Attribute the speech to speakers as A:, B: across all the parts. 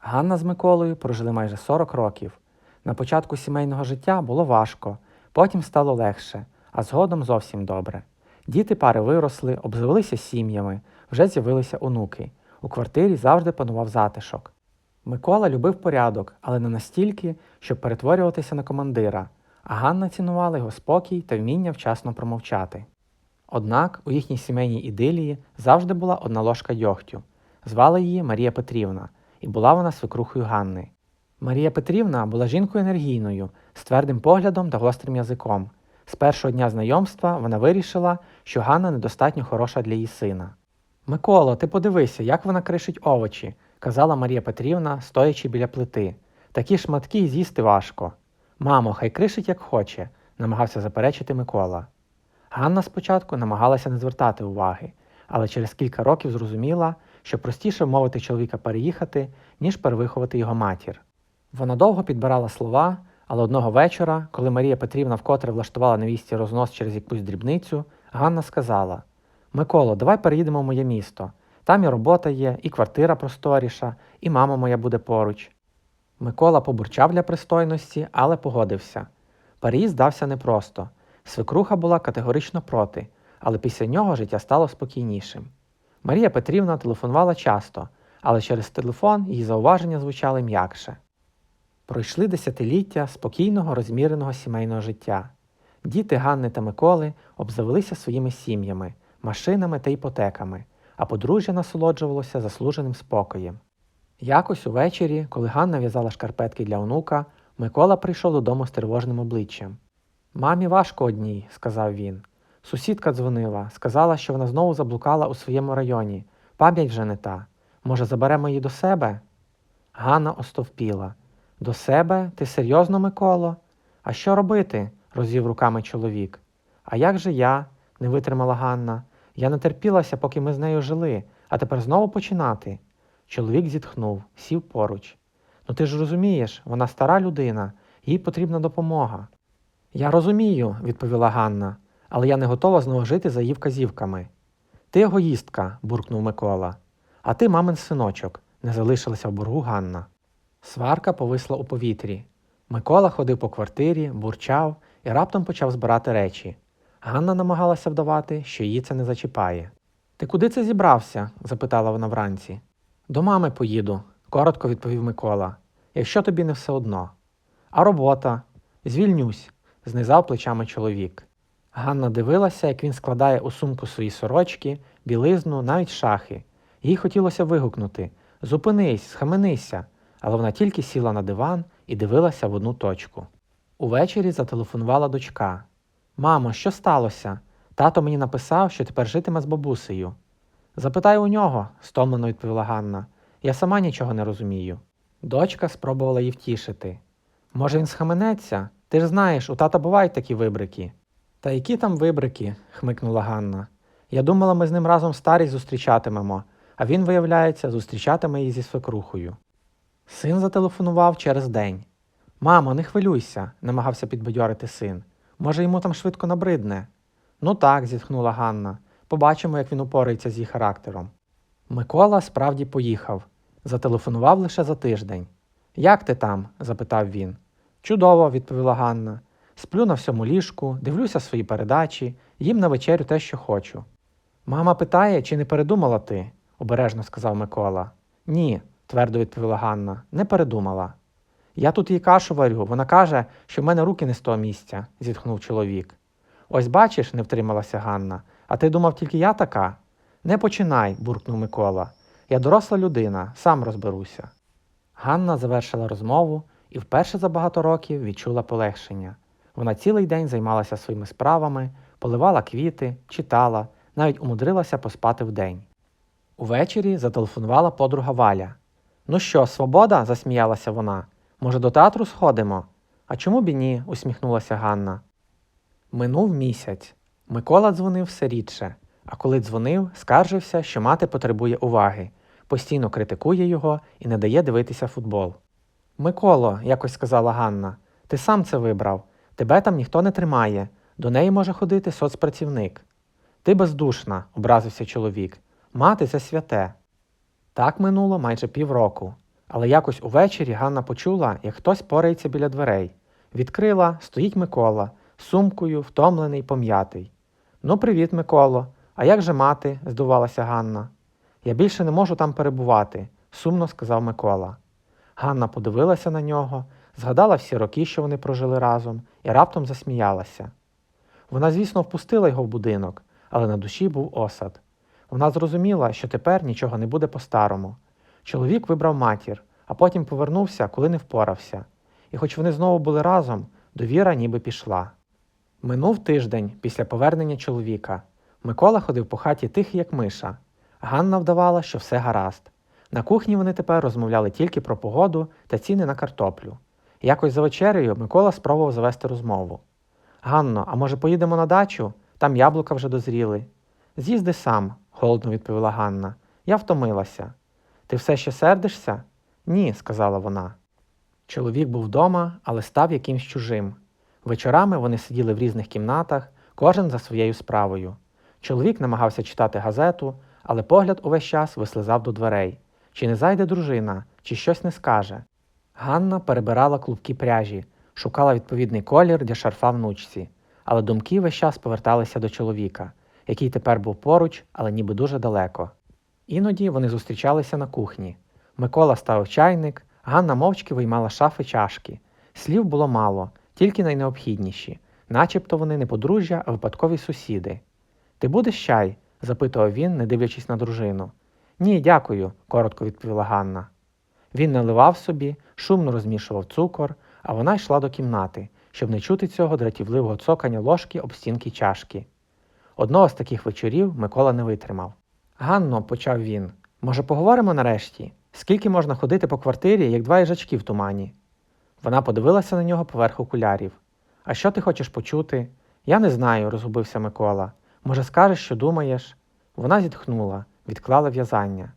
A: Ганна з Миколою прожили майже 40 років. На початку сімейного життя було важко, потім стало легше, а згодом зовсім добре. Діти пари виросли, обзавелися сім'ями, вже з'явилися онуки. У квартирі завжди панував затишок. Микола любив порядок, але не настільки, щоб перетворюватися на командира, а Ганна цінувала його спокій та вміння вчасно промовчати. Однак у їхній сімейній ідилії завжди була одна ложка дьогтю. Звали її Марія Петрівна, і була вона свекрухою Ганни. Марія Петрівна була жінкою енергійною, з твердим поглядом та гострим язиком. З першого дня знайомства вона вирішила, що Ганна недостатньо хороша для її сина. Миколо, ти подивися, як вона кришить овочі, казала Марія Петрівна, стоячи біля плити. Такі шматки з'їсти важко. Мамо, хай кришить як хоче, намагався заперечити Микола. Ганна спочатку намагалася не звертати уваги, але через кілька років зрозуміла, що простіше вмовити чоловіка переїхати, ніж перевиховати його матір. Вона довго підбирала слова, але одного вечора, коли Марія Петрівна вкотре влаштувала невісті рознос через якусь дрібницю, Ганна сказала: Миколо, давай переїдемо в моє місто. Там і робота є, і квартира просторіша, і мама моя буде поруч. Микола побурчав для пристойності, але погодився. Переїзд дався непросто. Свекруха була категорично проти, але після нього життя стало спокійнішим. Марія Петрівна телефонувала часто, але через телефон її зауваження звучали м'якше. Пройшли десятиліття спокійного, розміреного сімейного життя. Діти Ганни та Миколи обзавелися своїми сім'ями, машинами та іпотеками, а подружжя насолоджувалося заслуженим спокоєм. Якось увечері, коли Ганна в'язала шкарпетки для онука, Микола прийшов додому з тривожним обличчям. Мамі важко одній, сказав він. Сусідка дзвонила, сказала, що вона знову заблукала у своєму районі. Пам'ять вже не та. Може, заберемо її до себе? Ганна остовпіла. До себе? Ти серйозно, Миколо? А що робити? розвів руками чоловік. А як же я? не витримала Ганна. Я не терпілася, поки ми з нею жили, а тепер знову починати. Чоловік зітхнув, сів поруч. Ну ти ж розумієш, вона стара людина, їй потрібна допомога. Я розумію, відповіла Ганна, але я не готова знову жити за її вказівками. Ти егоїстка, буркнув Микола. А ти мамин синочок, не залишилася в боргу Ганна. Сварка повисла у повітрі. Микола ходив по квартирі, бурчав і раптом почав збирати речі. Ганна намагалася вдавати, що її це не зачіпає. Ти куди це зібрався? запитала вона вранці. До мами поїду, коротко відповів Микола. Якщо тобі не все одно. А робота? Звільнюсь, знизав плечами чоловік. Ганна дивилася, як він складає у сумку свої сорочки, білизну, навіть шахи. Їй хотілося вигукнути Зупинись, схаменися, але вона тільки сіла на диван і дивилася в одну точку. Увечері зателефонувала дочка. Мамо, що сталося? Тато мені написав, що тепер житиме з бабусею. Запитай у нього, стомлено відповіла Ганна. Я сама нічого не розумію. Дочка спробувала її втішити. Може, він схаменеться? Ти ж знаєш, у тата бувають такі вибрики. Та які там вибрики? хмикнула Ганна. Я думала, ми з ним разом старість зустрічатимемо, а він, виявляється, зустрічатиме її зі свекрухою. Син зателефонував через день. Мамо, не хвилюйся, намагався підбадьорити син. Може, йому там швидко набридне. Ну так, зітхнула Ганна. Побачимо, як він упорається з її характером. Микола справді поїхав. Зателефонував лише за тиждень. Як ти там? запитав він. Чудово, відповіла Ганна. Сплю на всьому ліжку, дивлюся свої передачі, їм на вечерю те, що хочу. Мама питає, чи не передумала ти, обережно сказав Микола. Ні, твердо відповіла Ганна, не передумала. Я тут їй кашу варю, вона каже, що в мене руки не з того місця, зітхнув чоловік. Ось бачиш, не втрималася Ганна, а ти думав тільки я така? Не починай, буркнув Микола. Я доросла людина, сам розберуся. Ганна завершила розмову і вперше за багато років відчула полегшення. Вона цілий день займалася своїми справами, поливала квіти, читала, навіть умудрилася поспати вдень. Увечері зателефонувала подруга Валя. Ну що, свобода? засміялася вона. Може, до театру сходимо? А чому б і ні? усміхнулася Ганна. Минув місяць. Микола дзвонив все рідше, а коли дзвонив, скаржився, що мати потребує уваги, постійно критикує його і не дає дивитися футбол. Миколо, якось сказала Ганна, ти сам це вибрав. Тебе там ніхто не тримає, до неї може ходити соцпрацівник. Ти бездушна, образився чоловік. Мати це святе. Так минуло майже півроку. Але якось увечері Ганна почула, як хтось порається біля дверей. Відкрила, стоїть Микола, сумкою, втомлений, пом'ятий. Ну, привіт, Миколо. А як же мати? здивувалася Ганна. Я більше не можу там перебувати, сумно сказав Микола. Ганна подивилася на нього, згадала всі роки, що вони прожили разом, і раптом засміялася. Вона, звісно, впустила його в будинок, але на душі був осад. Вона зрозуміла, що тепер нічого не буде по-старому. Чоловік вибрав матір, а потім повернувся, коли не впорався. І хоч вони знову були разом, довіра ніби пішла. Минув тиждень після повернення чоловіка. Микола ходив по хаті тихий, як миша. Ганна вдавала, що все гаразд. На кухні вони тепер розмовляли тільки про погоду та ціни на картоплю. Якось за вечерею Микола спробував завести розмову. Ганно, а може поїдемо на дачу? Там яблука вже дозріли. З'їзди сам, холодно відповіла Ганна. Я втомилася. Ти все ще сердишся? Ні, сказала вона. Чоловік був вдома, але став якимсь чужим. Вечорами вони сиділи в різних кімнатах, кожен за своєю справою. Чоловік намагався читати газету, але погляд увесь час вислизав до дверей. Чи не зайде дружина, чи щось не скаже. Ганна перебирала клубки пряжі, шукала відповідний колір для шарфа внучці, але думки весь час поверталися до чоловіка, який тепер був поруч, але ніби дуже далеко. Іноді вони зустрічалися на кухні. Микола ставив чайник, Ганна мовчки виймала шафи чашки. Слів було мало, тільки найнеобхідніші, начебто вони не подружжя, а випадкові сусіди. Ти будеш чай? запитував він, не дивлячись на дружину. Ні, дякую, коротко відповіла Ганна. Він наливав собі, шумно розмішував цукор, а вона йшла до кімнати, щоб не чути цього дратівливого цокання ложки об стінки чашки. Одного з таких вечорів Микола не витримав. Ганно, почав він, може, поговоримо нарешті? Скільки можна ходити по квартирі, як два їжачки в тумані? Вона подивилася на нього поверх окулярів. А що ти хочеш почути? Я не знаю, розгубився Микола. Може, скажеш, що думаєш? Вона зітхнула, відклала в'язання.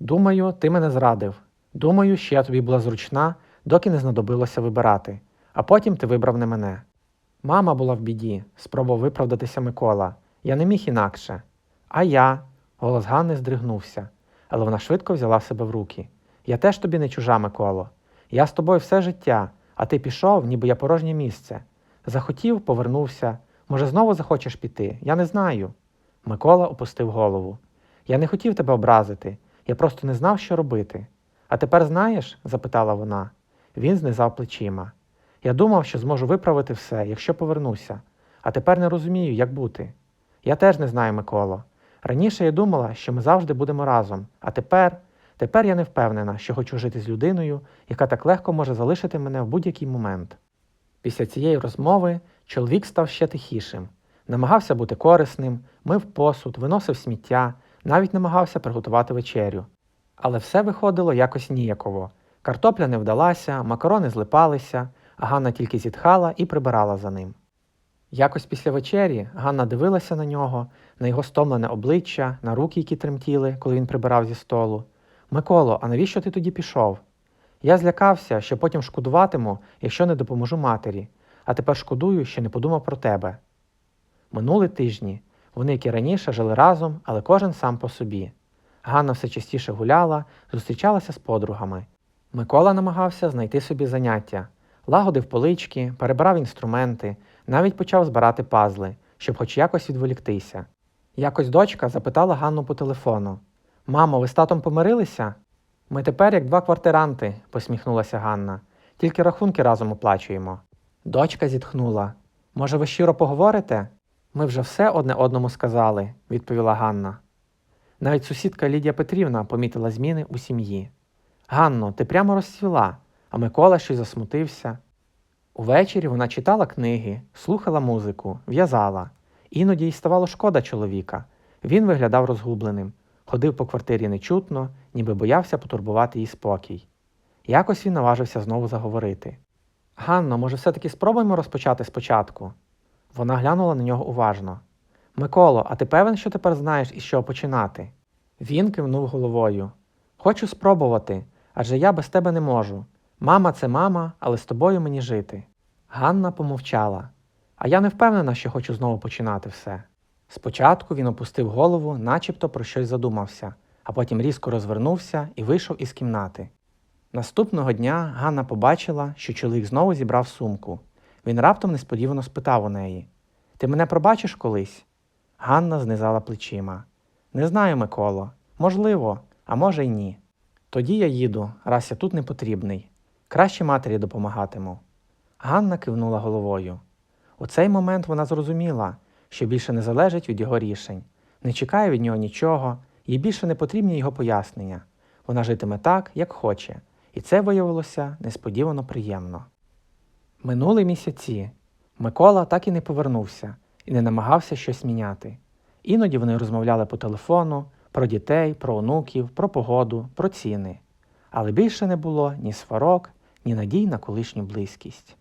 A: Думаю, ти мене зрадив. Думаю, що я тобі була зручна, доки не знадобилося вибирати, а потім ти вибрав не мене. Мама була в біді, спробував виправдатися Микола. Я не міг інакше. А я. Голос Ганни здригнувся, але вона швидко взяла себе в руки. Я теж тобі не чужа, Миколо. Я з тобою все життя, а ти пішов, ніби я порожнє місце. Захотів, повернувся. Може, знову захочеш піти? Я не знаю. Микола опустив голову. Я не хотів тебе образити, я просто не знав, що робити. А тепер знаєш? запитала вона. Він знизав плечима. Я думав, що зможу виправити все, якщо повернуся, а тепер не розумію, як бути. Я теж не знаю, Миколо. Раніше я думала, що ми завжди будемо разом, а тепер, тепер я не впевнена, що хочу жити з людиною, яка так легко може залишити мене в будь-який момент. Після цієї розмови чоловік став ще тихішим, намагався бути корисним, мив посуд, виносив сміття, навіть намагався приготувати вечерю. Але все виходило якось ніяково. Картопля не вдалася, макарони злипалися, Ганна тільки зітхала і прибирала за ним. Якось після вечері Ганна дивилася на нього, на його стомлене обличчя, на руки, які тремтіли, коли він прибирав зі столу. Миколо, а навіщо ти тоді пішов? Я злякався, що потім шкодуватиму, якщо не допоможу матері, а тепер шкодую, що не подумав про тебе. Минули тижні. Вони, як і раніше, жили разом, але кожен сам по собі. Ганна все частіше гуляла, зустрічалася з подругами. Микола намагався знайти собі заняття, лагодив полички, перебирав інструменти, навіть почав збирати пазли, щоб хоч якось відволіктися. Якось дочка запитала Ганну по телефону: Мамо, ви з татом помирилися? Ми тепер як два квартиранти, посміхнулася Ганна, тільки рахунки разом оплачуємо. Дочка зітхнула. Може, ви щиро поговорите? Ми вже все одне одному сказали, відповіла Ганна. Навіть сусідка Лідія Петрівна помітила зміни у сім'ї. Ганно, ти прямо розцвіла, а Микола щось засмутився. Увечері вона читала книги, слухала музику, в'язала. Іноді їй ставало шкода чоловіка. Він виглядав розгубленим, ходив по квартирі нечутно, ніби боявся потурбувати її спокій. Якось він наважився знову заговорити. Ганно, може, все-таки спробуємо розпочати спочатку? Вона глянула на нього уважно. Миколо, а ти певен, що тепер знаєш, із чого починати? Він кивнув головою. Хочу спробувати, адже я без тебе не можу. Мама це мама, але з тобою мені жити. Ганна помовчала, а я не впевнена, що хочу знову починати все. Спочатку він опустив голову, начебто про щось задумався, а потім різко розвернувся і вийшов із кімнати. Наступного дня Ганна побачила, що чоловік знову зібрав сумку. Він раптом несподівано спитав у неї: Ти мене пробачиш колись? Ганна знизала плечима. Не знаю, Миколо. Можливо, а може й ні. Тоді я їду, раз я тут не потрібний. Краще матері допомагатиму. Ганна кивнула головою. У цей момент вона зрозуміла, що більше не залежить від його рішень, не чекає від нього нічого, їй більше не потрібні його пояснення. Вона житиме так, як хоче, і це виявилося несподівано приємно. Минули місяці. Микола так і не повернувся і не намагався щось міняти. Іноді вони розмовляли по телефону про дітей, про онуків, про погоду, про ціни. Але більше не було ні сварок, ні надій на колишню близькість.